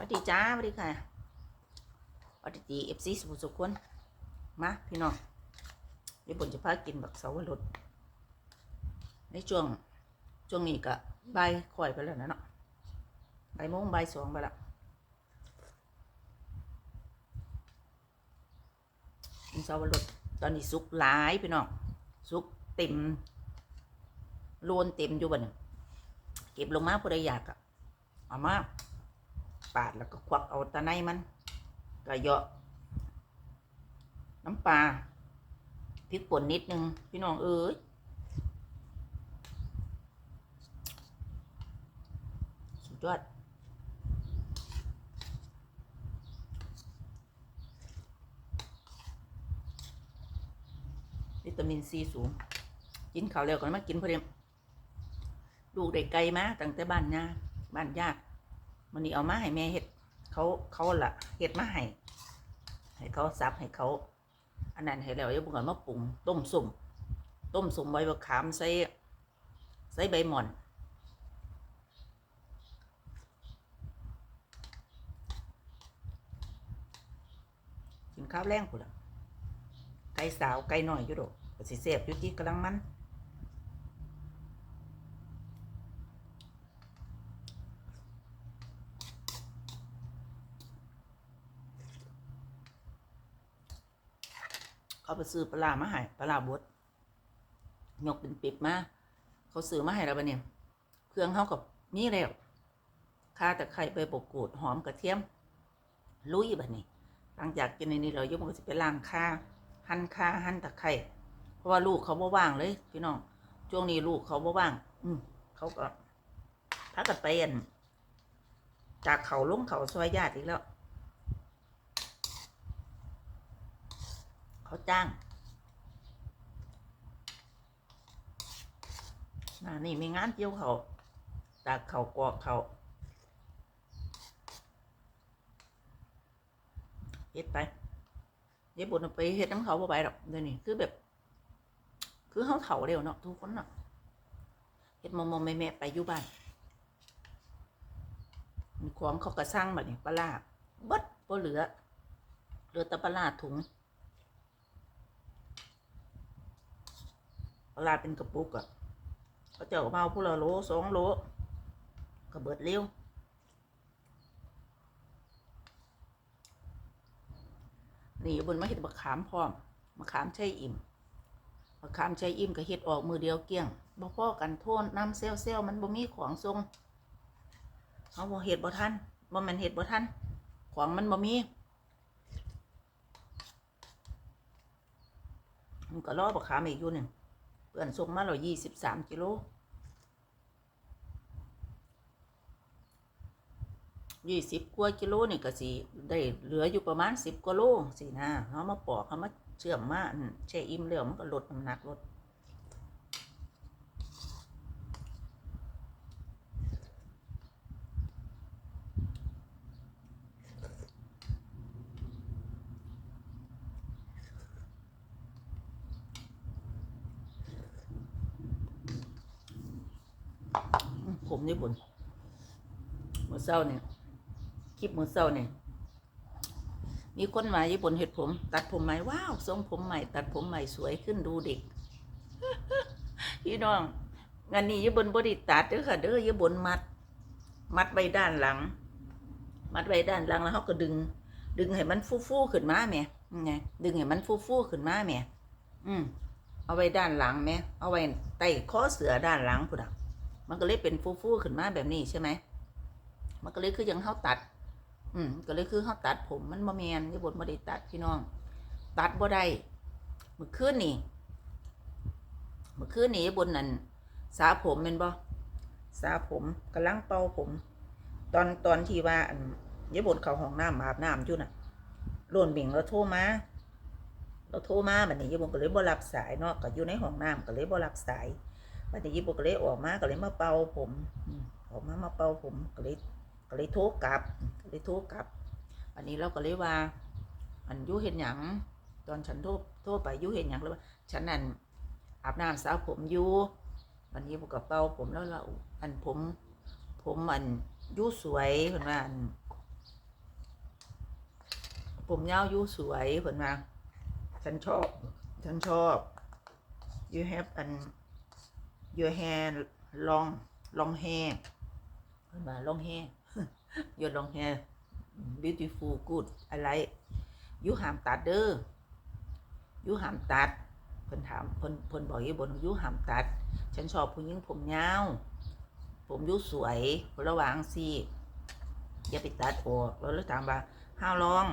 วัสดีจ้าสวัสดีค่ะสวัสดีเอฟซีสุขสุขคนมาพี่น้องเดี๋ยวบนจะพากินบักเสาวรสในช่วงช่วงนี้ก็บ่ายค่อยไปแล้วนะเนาะใบโมงบ่ายสองไปล้วกินเสาวรสตอนนี้สุกหลายพี่น้องสุกเต็มโลนเต็มอยู่บ่เนี่ยเก็บลงมาพอได้อยากอะเอามา ปาดแล้วก็ควักเอาตะไนมันกระเยาะน้ำปลาพริกป่นนิดนึง พี่น้องเอ้ยสุดยอดวิตามินซีสูง กินข้าวแล้วก่อนมากินพอดีลูกเด็กไกลมาตั้งแต่บ้านนาบ้านญาติ มันนี้เอามาให้แม่เห็ดเขาเขาละเห็ดมาให้ให้เขาซับให้เขา อันนั้นให้แล้วเดี๋ยบุกก่อนมาปรุงต้มสุ่มต้มสุ่มใบมะขามใส่ใส่ใบหม่อนกินข้าวแรงพุ่นละไก่สาวไก่หน่อยอยู่ดอกสิเสียบอยู่ที่กำลังมัน เขาไปซื้อปลามาให้ปลาบดยกเป็นปิบมาเขาซื้อมาให้แล้วบัดเนี่ยเครื่องเขากับนี่แล้วข่าตะไคร้ใบปกูดหอมกระเทียม ลุยบัดนี้หลังจากกินในนี้เรายกมันก็จะไปล้างข่าหั่นข่าหั่นตะไคร้เพราะว่าลูกเขาบ่ว่างเลยพี่น้องช่วงนี้ลูกเขาบ่ว่าง อืมเขาก็พักกันไปอันจากเขาลงเขาซอยญาติอีกแล้ว เขาจ้าง น่านี่มีงานเกี่ยวเขาตากเขากอกเขาเฮ็ดไปเดี๋ยวบุญเอาไปเฮ็ดน้ำเขาบ่ไปหรอกเดี๋ยวนี้คือแบบ คือเขาเฒ่าเร็วเนาะทุกคนเนาะเฮ็ดมอมๆแม่ๆไปอยู่บ้านมีของเขากระสั่งแบบนี้ปลาร้าเบิดบ่เหลือเหลือแต่ปลาร้าถุง ปลาเป็นกระปุกอะเขาเจ้าก็มาเอาผู้ละโลสองโลก็เบิดเร็วนี่บนมะเห็ดมะขามพร้อมมะขามใช่อิ่มมะขามใช่อิ่มก็เห็ดออกมือเดียวเกี้ยงบ่พ่อกันโทนน้ำเซลเซลมันบ่มีของทรงเขาบ่เห็ดบ่ทันบ่มันเห็ดบ่ทันของมันบ่มีมันก็รอมะขามอีกอยู่หนึ่ง เพื่อนส่งมาเรายี่สิบสามกิโลยี่สิบกว่ากิโลนี่ก็สิได้เหลืออยู่ประมาณสิบกว่าโลสินะเขามาปอกเขามาเชื่อมมาอั่นแช่อิ่มเร็วมันก็ลดน้ำหนักลดอืม ผมนี่บนมือเศร้าเนี่ยคลิปมือเศร้าเนี่ยมีคนมาญี่ปุ่นเห็ดผม ตัดผมใหม่ว้าวทรงผมใหม่ ตัดผมใหม่สวยขึ้นดูเด็กพี่น้องงานนี้ญี่ปุ่นบไดิตัดเด้อค่ะเด้อญี่ปุ่นมัด มัดไว้ด้านหลัง มัดไว้ด้านหลังแล้วเขาก็ดึง ดึงให้มันฟูๆขึ้นมาแหม่ไงดึงให้มันฟูๆขึ้นมาแหม่อืมเอาไว้ด้านหลังแหม่เอาไว้ใต้ข้อเสือด้านหลังพุ่นอะ มันก็เลยเป็นฟูๆขึ้นมาแบบนี้ใช่ไหม มันก็เลยคือยังเขาตัด อืมก็เลยคือเขาตัดผมมันบ่แมนที่บทบ่ได้ตัดพี่น้อง ตัดบ่ได้เมื่อคืนนี่เมื่อคืนนี่บนนั่นสาผมเป็นบ่สาผมกำลังเป่าผม ตอนตอนที่ว่ายายบนเขาห้องน้ำอาบน้ำอยู่น่ะโลนเบ่งเราโทรมาเราโทรมาแบัดนี้ยายบนก็เลยบ่รับสายเนาะก็อยู่ในห้องน้ำก็เลยบ่รับสาย บัดนี้ยายบก็เลยออกมาก็เลยมาเป่าผมออกมามาเป่าผมก็เลยก็เลยโทรกลับก็เลยโทรกลับ อันนี้เราก็เลยว่า อันยุเห็นหยังตอนฉันโทรโทรไปยุเห็นหยังเลยว่าฉันนั่นอาบน้ำสาวผมอยู่วันนี้ผมกับเป่าผมแล้วเราอันผม ผมอันยุสวยเห็นว่าอันผมยาวยู่สวยเพิ่นมาฉันชอบ ฉันชอบ you have an your hair long long hair เพิ่นมา long hair your long hair beautiful good I like ยูห้ามตัดเด้อยูห้ามตัดเพิ่นถามเพิ่นเพิ่นบอกยี่บนยูห้ามตัด ฉันชอบผู้หญิงผมยาว ผมยูสวยระหว่างสิอย่าไปตัดออกแล้วเลยถามว่าห้าวลอง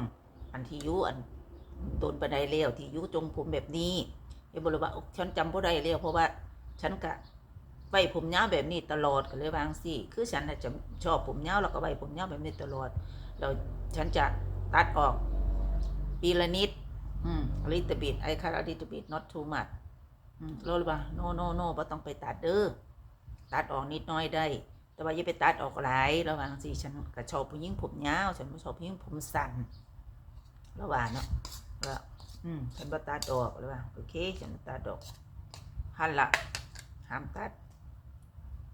อันที่ยูอันโดนบันไดเลี้ยวที่ยูจงผมแบบนี้ยี่บนเลยว่าฉันจำบ่ได้แล้ยวเพราะว่าฉันกะ ว้ผมยาวแบบนี้ตลอดก็เลยวางสิคือฉันจะชอบผมยาวแล้วก็ไว้ผมยาวแบบนี้ตลอดแล้วฉันจะตัดออกปีละนิดอืม a little bit I cut a little bit not too much อืมเราเลยว่า no no no บ่ต้องไปตัดเด้อตัดออกนิดน้อยได้ แต่ว่าอย่าไปตัดออกหลายระหว่างสิฉันก็ชอบผู้หญิงผมยาวฉันไม่ชอบผู้หญิงผมสั้นระหว่างเนาะว่าอืมฉันบ่ตัดออกหรือเปล่าโอเค ฉันตัดออกหันละห้ามตัด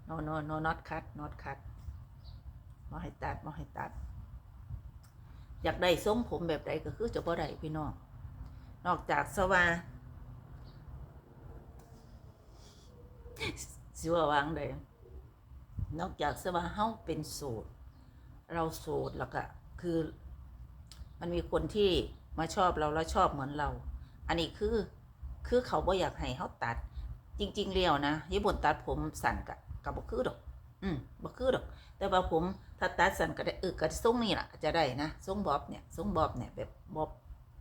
no no no not cut not cut บ่ให้ตัดบ่ให้ตัด อยากได้ทรงผมแบบใดก็คือจะบ่ได้พี่น้อง นอกจากสว่าสิว่าวางได้นอกจากสว่าเฮาเป็นโสด เราโสดแล้วก็คือ มันมีคนที่มาชอบเราแล้วชอบเหมือนเรา อันนี้คือคือเขาบ่อยากให้เฮาตัด จริง ๆเรียวนะญี่ปุ่นตัดผมสั้นกะกับบ่คือดอก อืมบ่คือดอก แต่ว่าผมถ้าตัดสั้นก็ได้เออก็ทรงนี้ล่ะจะได้นะทรงบ๊อบเนี่ยทรงบ๊อบเนี่ยแบบบ๊อบ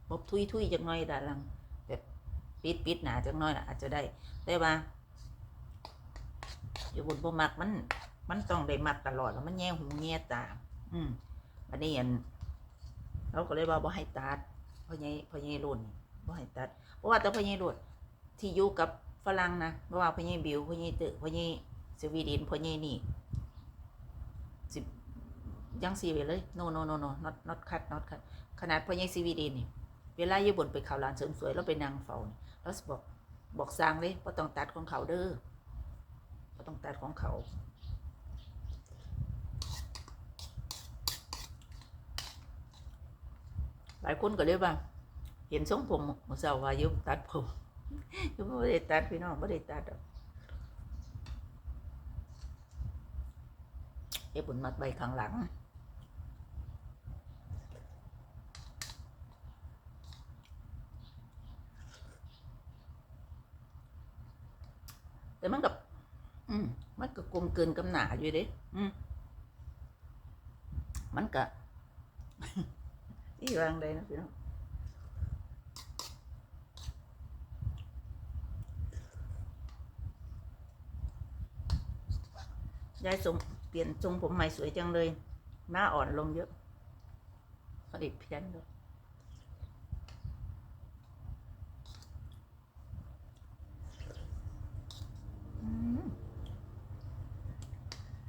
บ๊อบทุยๆจักหน่อยด้านหลัง แบบปิดปิดหนาจักหน่อยน่ะอาจจะได้แต่ว่าอยู่บนบ่มักมัน มันต้องได้มักตลอดแล้วมันแย่หูแย่ตา อืมอันนี้อันเราก็เลยว่าบ่ให้ตัดพ่อใหญ่พ่อใหญ่รุ่นบ่ให้ตัดเพราะว่าแต่พ่อใหญ่รุ่นที่อยู่กับ ฝรั่งนะเพราะว่าพ่อใหญ่บิวพ่อใหญ่ตึกพ่อใหญ่สวีเดนพ่อใหญ่นี่สิบยังสีไปเลย no no no no not not cut not cut ขนาดพ่อใหญ่ซีวีดีนี่เวลาอยู่บนไปเขาร้านเสริมสวยแล้วไปนางเฝ้านี่แล้วบอกบอกสร้างเลยว่าต้องตัดของเขาเด้อว่าต้องตัดของเขาหลายคนก็เลยว่า เห็นทรงผมหมอสาววายุตัดผม อยุไม่ได้ตัดพี่น้องไม่ได้ตัดดอกเดี๋ยวปุ่นมัดใบข้างหลังแต่มันกับ อืม มันก็กลมเกินกำหนาอยู่เด้อืม มันกะที่วางได้นะพี่น้อง ยายสมเปลี่ยนทรงผมใหม่สวยจังเลย หน้าอ่อนลงเยอะผลิตเพี้ยนด้วย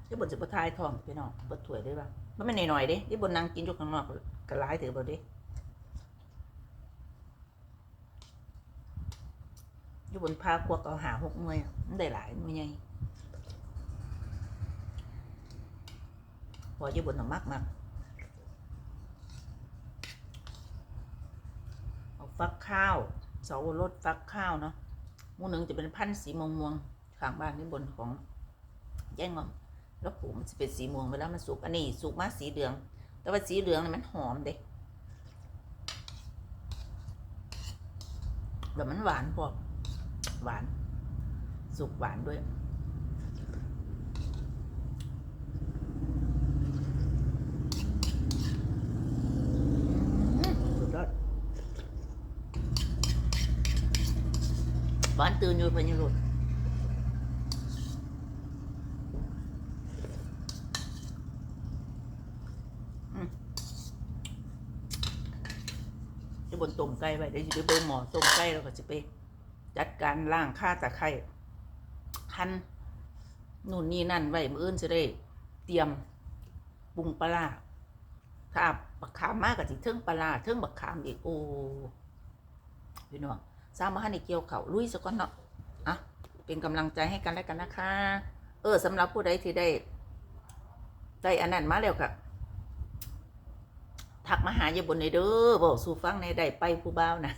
ที่บนจะประทายทองพี่น้องบดถวยได้ป่ะมันไม่หน่อยๆเด้ที่บนนางกินอยู่ข้างนอกกระไรถือบ่ด้อยู่บนพาควักเอาหาหกหน่วยมันได้หลายหน่วยใหญ่ พออยู่บนน่ะมากมากเอาฟักข้าวเสารถฟักข้าวเนาะหมูหนึ่งจะเป็นพันธุ์สีม่วงม่วงๆข้างบ้านนี่บนของแย่งอมแล้วผมนจะเป็นสีม่วงเวลามันสุกอันนี้สุกมาสีเหลือง แต่ว่าสีเหลืองนี่มันหอมเด็กแบบมันหวานพอหวาน สุกหวานด้วย สุดยอด บ้านตื่นอยู่พะยุรุดจะบนต้มไก่ไว้เดี๋ยวจะไปเบิ่งหมอต้มไก่แล้วก็จะไป จัดการล่างข้าตะไคร้หั่นนู่นนี่นั่นไว้มื้ออื่นจะได้ เตรียมปรุงปลาร้าถ้าบักขามมากกับสิเทิงปลาร้าเทิงบักขามอีกโอ้พี่น้อง สร้างมาให้ในเกี่ยวเขาลุยสก่อนเนาะอะเป็นกำลังใจให้กันแล้กันนะคะ เออสำหรับผู้ใดที่ได้ได้อันนั้นมาแล้วค่ะทักมาหายายบนในเด้อบอกสู่ฟังในไดไปผู้บ่าวนะ